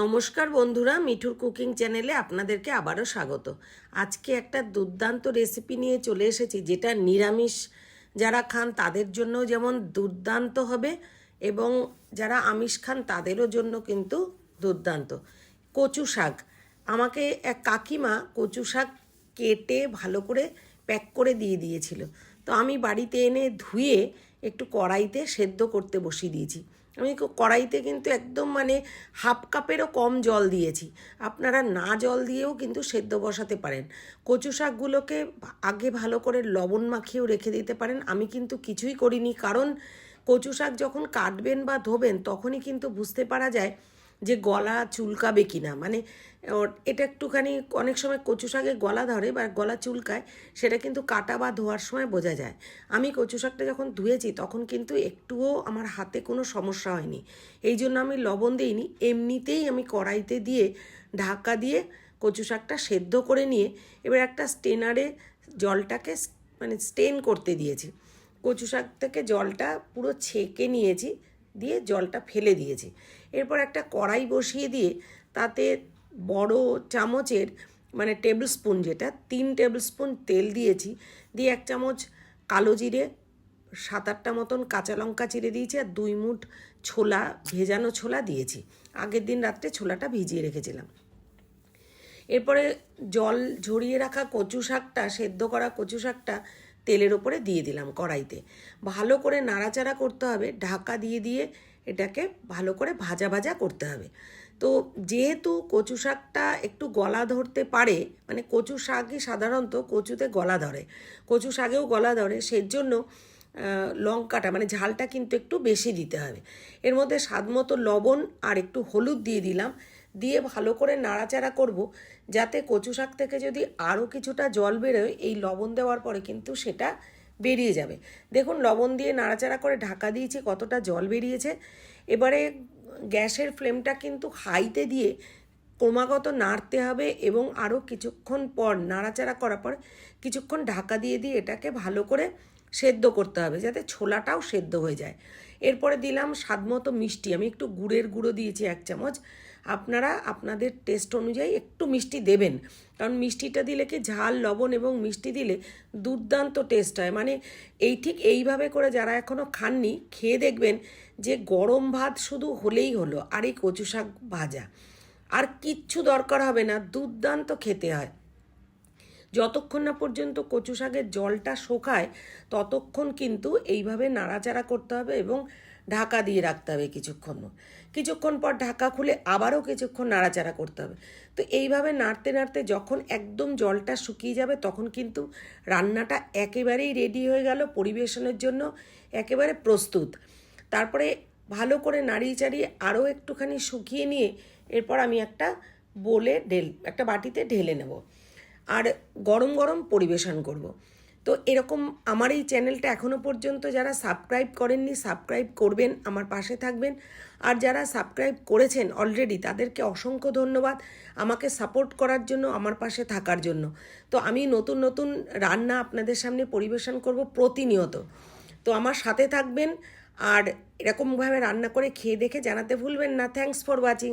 নমস্কার বন্ধুরা, মিঠুর কুকিং চ্যানেলে আপনাদেরকে আবারও স্বাগত। আজকে একটা দুর্দান্ত রেসিপি নিয়ে চলে এসেছি, যেটা নিরামিষ। যারা খান তাদের জন্য যেমন দুর্দান্ত হবে, এবং যারা আমিষ খান তাদেরও জন্য কিন্তু দুর্দান্ত। কচু শাক। আমাকে এক কাকিমা কচু শাক কেটে ভালো করে প্যাক করে দিয়ে দিয়েছিল। তো আমি বাড়িতে এনে ধুয়ে একটু কড়াইতে সেদ্ধ করতে বসিয়ে দিয়েছি। আমি কড়াইতে কিন্তু একদম মানে হাফ কাপেরও কম জল দিয়েছি। আপনারা না জল দিয়েও কিন্তু সেদ্ধ বসাতে পারেন। কচু শাকগুলোকে আগে ভালো করে লবণ মাখিয়েও রেখে দিতে পারেন। আমি কিন্তু কিছুই করিনি। কারণ কচু শাক যখন কাটবেন বা ধোবেন, তখনই কিন্তু বুঝতে পারা যায় যে গলা চুলকাবে কিনা মানে এটা একটুখানি অনেক সময় কচু শাকে গলা ধরে বা গলা চুলকায়, সেটা কিন্তু কাটা বা ধোয়ার সময় বোঝা যায়। আমি কচু শাকটা যখন ধুয়েছি, তখন কিন্তু একটুও আমার হাতে কোনো সমস্যা হয়নি। এই জন্য আমি লবণ দিইনি। এমনিতেই আমি কড়াইতে দিয়ে ঢাকা দিয়ে কচু শাকটা সেদ্ধ করে নিয়ে, এবার একটা স্টেনারে জলটাকে মানে স্টেন করতে দিয়েছি। কচু শাক থেকে জলটা পুরো ছেঁকে নিয়েছি, দিয়ে জলটা ফেলে দিয়েছি। এরপর একটা কড়াই বসিয়ে দিয়ে তাতে বড় চামচের মানে টেবিল স্পুন যেটা, তিন টেবিল স্পুন তেল দিয়েছি। দিয়ে এক চামচ কালো জিরে, সাত আটটা মতন কাঁচা লঙ্কা চিড়ে দিয়েছি আর দুই মুঠ ছোলা, ভেজানো ছোলা দিয়েছি। আগের দিন রাত্রে ছোলাটা ভিজিয়ে রেখেছিলাম। এরপরে জল ঝরিয়ে রাখা কচু শাকটা, সেদ্ধ করা কচু শাকটা তেলের ওপরে দিয়ে দিলাম কড়াইতে। ভালো করে নাড়াচাড়া করতে হবে। ঢাকা দিয়ে দিয়ে এটাকে ভালো করে ভাজা ভাজা করতে হবে। তো যেহেতু কচু শাকটা একটু গলা ধরতে পারে মানে কচু শাকই সাধারণত কচুতে গলা ধরে কচু শাকেও গলা ধরে সেজন্য আহ, লঙ্কাটা মানে ঝালটা কিন্তু একটু বেশি দিতে হবে। এর মধ্যে স্বাদ মতো লবণ আর একটু হলুদ দিয়ে দিলাম দিয়ে ভালো করে নাড়াচাড়া করব যাতে কচু শাক থেকে যদি আরও কিছুটা জল বেরোয় এই লবণ দেওয়ার পরে কিন্তু সেটা বেরিয়ে যাবে। দেখুন, লবণ দিয়ে নাড়াচাড়া করে ঢাকা দিয়েছি, কতটা জল বেরিয়েছে। এবারে গ্যাসের ফ্লেমটা কিন্তু হাইতে দিয়ে ক্রমাগত নাড়তে হবে এবং আরও কিছুক্ষণ পর, নাড়াচাড়া করার পর কিছুক্ষণ ঢাকা দিয়ে দিয়ে এটাকে ভালো করে সেদ্ধ করতে হবে যাতে ছোলাটাও সেদ্ধ হয়ে যায়। এরপরে দিলাম স্বাদমতো মিষ্টি। আমি একটু গুড়ের গুঁড়ো দিয়েছি এক চামচ। আপনারা আপনাদের টেস্ট অনুযায়ী একটু মিষ্টি দেবেন। কারণ মিষ্টিটা দিলে কি ঝাল, লবণ এবং মিষ্টি দিলে দুর্দান্ত টেস্ট হয়। মানে এই ঠিক এইভাবে করে যারা এখনও খাননি, খেয়ে দেখবেন যে গরম ভাত শুধু হলেই হলো। আর এই কচু শাক ভাজা। আর কিচ্ছু দরকার হবে না। দুর্দান্ত খেতে হয়। যতক্ষণ না পর্যন্ত কচু শাকের জলটা শোকায়, ততক্ষণ কিন্তু এইভাবে নাড়াচাড়া করতে হবে এবং ঢাকা দিয়ে রাখতে হবে কিছুক্ষণ। কিছুক্ষণ পর ঢাকা খুলে আবারও কিছুক্ষণ নাড়াচাড়া করতে হবে। তো এইভাবে নাড়তে নাড়তে যখন একদম জলটা শুকিয়ে যাবে, তখন কিন্তু রান্নাটা একেবারেই রেডি হয়ে গেল পরিবেশনের জন্য, একেবারে প্রস্তুত। তারপরে ভালো করে নাড়িয়ে চাড়িয়ে আরও একটুখানি শুকিয়ে নিয়ে, এরপর আমি একটা বলে ঢেল, একটা বাটিতে ঢেলে নেব। আর গরম গরম পরিবেশন করব। তো এরকম আমার এই চ্যানেলটা এখনও পর্যন্ত যারা সাবস্ক্রাইব করেননি, সাবস্ক্রাইব করবেন, আমার পাশে থাকবেন। আর যারা সাবস্ক্রাইব করেছেন অলরেডি তাদেরকে অসংখ্য ধন্যবাদ আমাকে সাপোর্ট করার জন্য, আমার পাশে থাকার জন্য। তো আমি নতুন নতুন রান্না আপনাদের সামনে পরিবেশন করব প্রতিনিয়ত। তো আমার সাথে থাকবেন আর এরকমভাবে রান্না করে খেয়ে দেখে জানাতে ভুলবেন না। Thanks for watching